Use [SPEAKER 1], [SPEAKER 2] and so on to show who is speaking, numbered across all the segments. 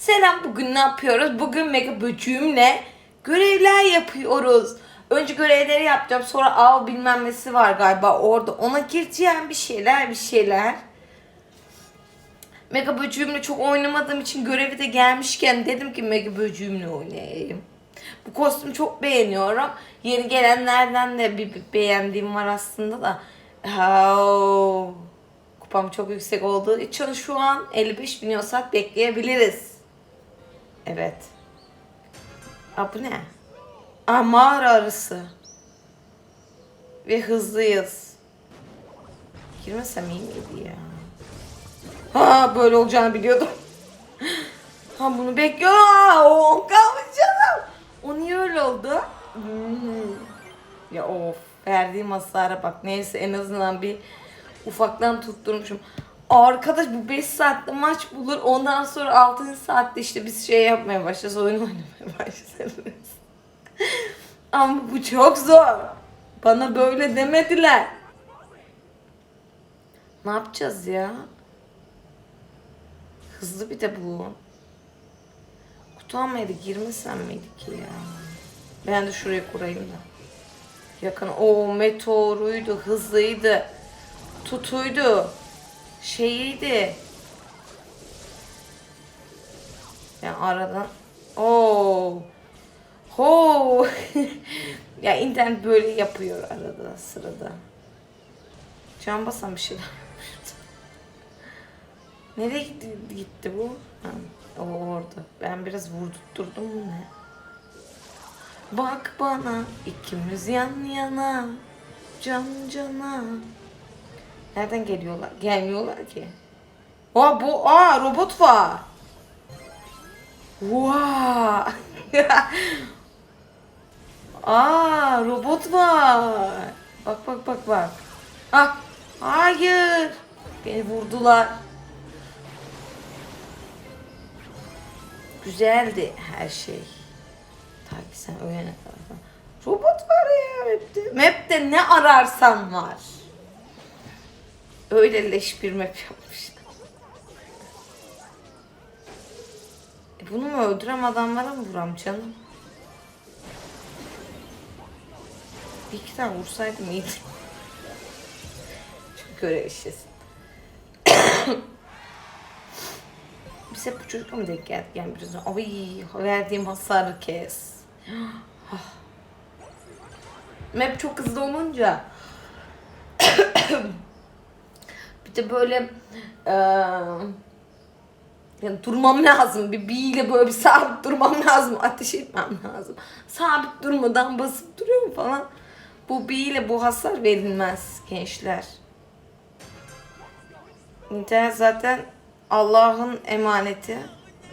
[SPEAKER 1] Selam bugün ne yapıyoruz? Bugün mega böcüğümle görevler yapıyoruz. Önce görevleri yapacağım sonra av bilmem nesi var galiba orada. Ona gireceğim bir şeyler bir şeyler. Mega böcüğümle çok oynamadığım için görevi de gelmişken dedim ki mega böcüğümle oynayayım. Bu kostümü çok beğeniyorum. Yeni gelenlerden de bir, bir beğendiğim var aslında da. Oh. Kupam çok yüksek olduğu için şu an 55 bin saat bekleyebiliriz. Evet. Aa bu ne? Aa mağara arısı. Ve hızlıyız. Girmesem iyi miydi ya? Ha böyle olacağını biliyordum. ha bunu bekliyor. O kalmış canım. O niye öyle oldu? Hmm. Ya of verdiğim hasara bak. Neyse en azından bir ufaktan tutturmuşum. Arkadaş bu 5 saatte maç bulur. Ondan sonra 6. saatte işte biz şey yapmaya başlarız. Oyun oynamaya başlarız. Ama bu çok zor. Bana böyle demediler. Ne yapacağız ya? Hızlı bir de bu. Kutu almaydı girmesem miydik ki ya? Ben de şuraya kurayım da. Yakın. O meteoruydu, hızlıydı. Tutuydu. Şeyiydi. Yani aradan. Oo. Ho. ya internet böyle yapıyor arada sırada. Can basan bir şeyler. Nereye gitti, gitti bu? Ha, o orada. Ben biraz vurdurtturdum mu ne? Bak bana ikimiz yan yana can cana. Nereden geliyorlar? Gelmiyorlar ki. Aa bu aa robot var. Vaa. aa robot var. Bak bak bak bak. Ah hayır. Beni vurdular. Güzeldi her şey. Ta ki sen öğlene kadar. Robot var ya map'te. Map'te ne ararsan var. Öyle leş bir map yapmışlar. E bunu mu öldürem adamlara mı vuram canım? Bir iki tane vursaydım iyiydi. Çok görev işlesin. Biz hep bu çocukla mı denk geldik yani biraz? Ay verdiğim hasarı kes. Ah. Map çok hızlı olunca de böyle eee, yani durmam lazım. Bir biyle böyle bir sabit durmam lazım. Ateş etmem lazım. Sabit durmadan basıp duruyorum falan. Bu biyle bu hasar verilmez gençler. İnternet zaten Allah'ın emaneti.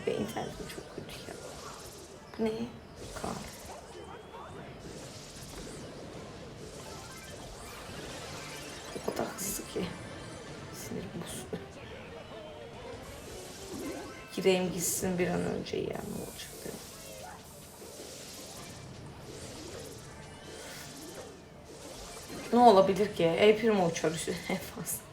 [SPEAKER 1] Ve internetim çok kötü ya. Bu ne? Kar. O kadar hızlı ki. Sinirim bozuldu. Gireyim gitsin bir an önce ya ne olacak dedim. Ne olabilir ki? El primo uçar en fazla.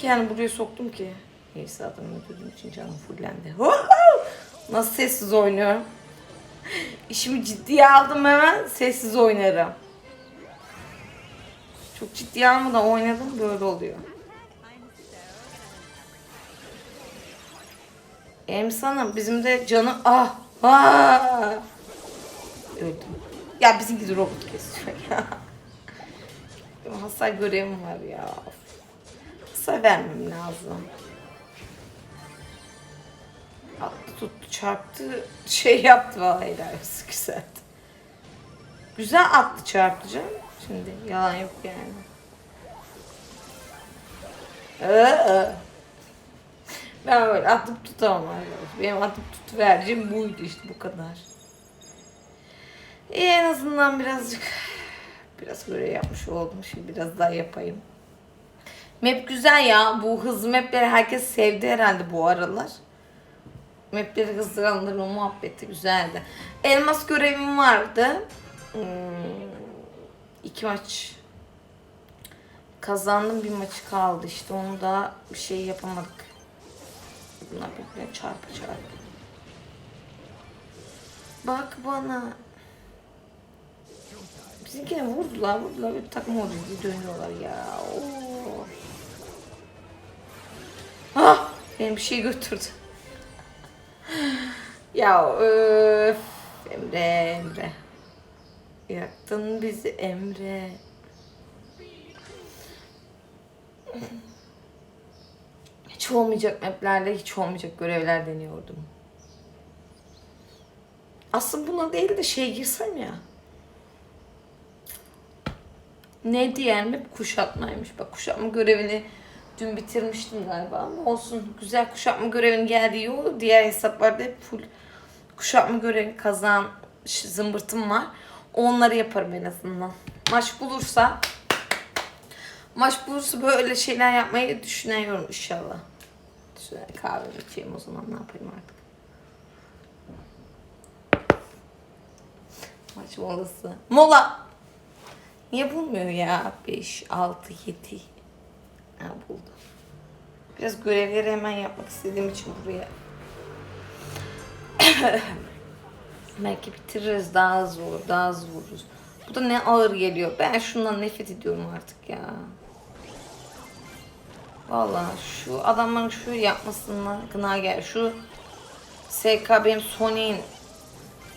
[SPEAKER 1] Ki yani buraya soktum ki. Neyse adamı öldürdüğüm için canım fullendi. Nasıl sessiz oynuyorum? İşimi ciddiye aldım hemen sessiz oynarım. Çok ciddiye almadan oynadım böyle oluyor. Emsan'ım bizim de canı ah ah öldüm. Ya bizimki de robot kesiyor ya. Hasar görevim var ya. Hasar vermem lazım. Attı tuttu çarptı şey yaptı vallahi olsun güzeldi. Güzel attı çarptı canım. Şimdi yalan yok yani. Ee, ben böyle atıp tutamam arkadaşlar. Benim atıp tutuvereceğim buydu işte bu kadar. İyi en azından birazcık biraz görev yapmış oldum. Şimdi biraz daha yapayım. Map güzel ya. Bu hızlı mapleri herkes sevdi herhalde bu aralar. Mapleri hızlandırma muhabbeti güzeldi. Elmas görevim vardı. Hmm, iki maç kazandım bir maçı kaldı işte onu da bir şey yapamadık. Bunlar birbirine çarpı çarpı. Bak bana. Bizimkine vurdular vurdular bir takım oldu dönüyorlar ya. Oo. Bir şey götürdü. ya öf. Emre Emre. Yaktın bizi Emre. Hiç olmayacak maplerle hiç olmayacak görevler deniyordum. Aslında buna değil de şey girsem ya. Ne diyen map kuşatmaymış. Bak kuşatma görevini dün bitirmiştim galiba ama olsun. Güzel kuşatma görevinin geldiği iyi oldu. Diğer hesaplarda hep full kuşatma görevi kazan zımbırtım var. Onları yaparım en azından. Maç bulursa maç bulursa böyle şeyler yapmayı düşünüyorum inşallah. Şöyle kahve içeyim o zaman ne yapayım artık. Maç molası. Mola! Niye bulmuyor ya? 5, 6, 7. Ha buldu. Biraz görevleri hemen yapmak istediğim için buraya. Belki bitiririz daha hızlı olur, daha hızlı vururuz. Bu da ne ağır geliyor. Ben şundan nefret ediyorum artık ya. Vallahi şu adamların şu yapmasından gına gel. Şu SK benim Sony'in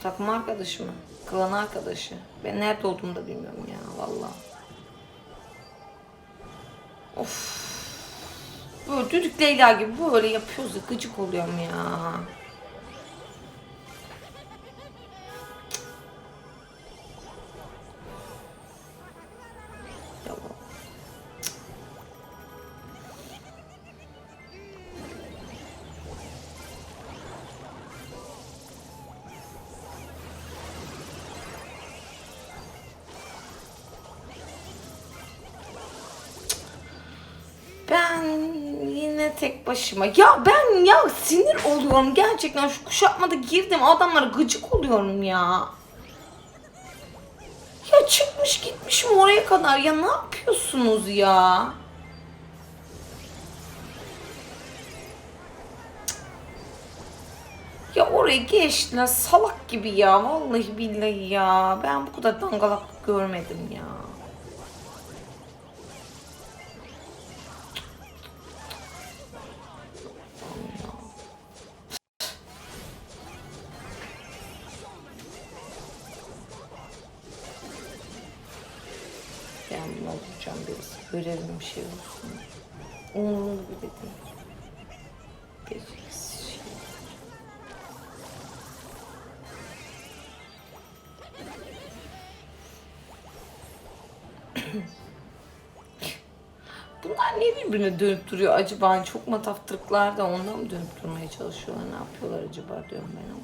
[SPEAKER 1] takım arkadaşı mı? Klan arkadaşı. Ben nerede olduğumu da bilmiyorum ya vallahi. Of. Böyle düdük Leyla gibi böyle yapıyoruz ya gıcık oluyorum ya. Tek başıma. Ya ben ya sinir oluyorum gerçekten şu kuşatmada girdim adamlara gıcık oluyorum ya. Ya çıkmış gitmişim oraya kadar ya ne yapıyorsunuz ya? Ya oraya geçtiler salak gibi ya vallahi billahi ya. Ben bu kadar dangalaklık görmedim ya. Bunu alacağım birisi. Görevim bir şey olsun. Umurumda bile değil. Gereksiz. Bunlar niye birbirine dönüp duruyor acaba? Hani çok mataftırıklar da ondan mı dönüp durmaya çalışıyorlar? Ne yapıyorlar acaba diyorum ben ama.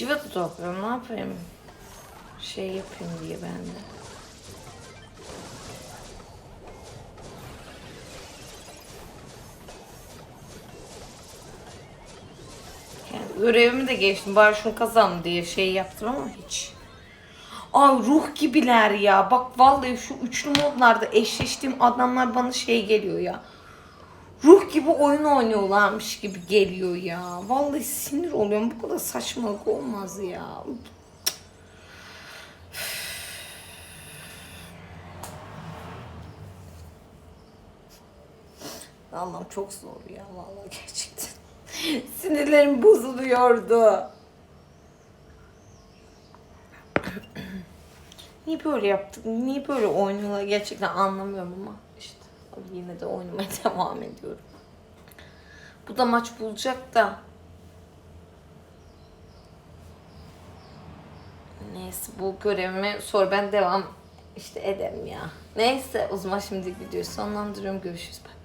[SPEAKER 1] Civata topluyorum ne yapayım? Şey yapayım diye ben de. Yani görevimi de geçtim. Bari şunu kazan diye şey yaptım ama hiç. Ay ruh gibiler ya. Bak vallahi şu üçlü modlarda eşleştiğim adamlar bana şey geliyor ya. Ruh gibi oyun oynuyorlarmış gibi geliyor ya. Vallahi sinir oluyorum. Bu kadar saçmalık olmaz ya. Allah'ım çok zor ya vallahi gerçekten. Sinirlerim bozuluyordu. Niye böyle yaptık? Niye böyle oynuyorlar gerçekten anlamıyorum ama yine de oynamaya devam ediyorum. Bu da maç bulacak da. Neyse bu görevimi sonra ben devam işte ederim ya. Neyse o zaman şimdi videoyu sonlandırıyorum. Görüşürüz. Bye.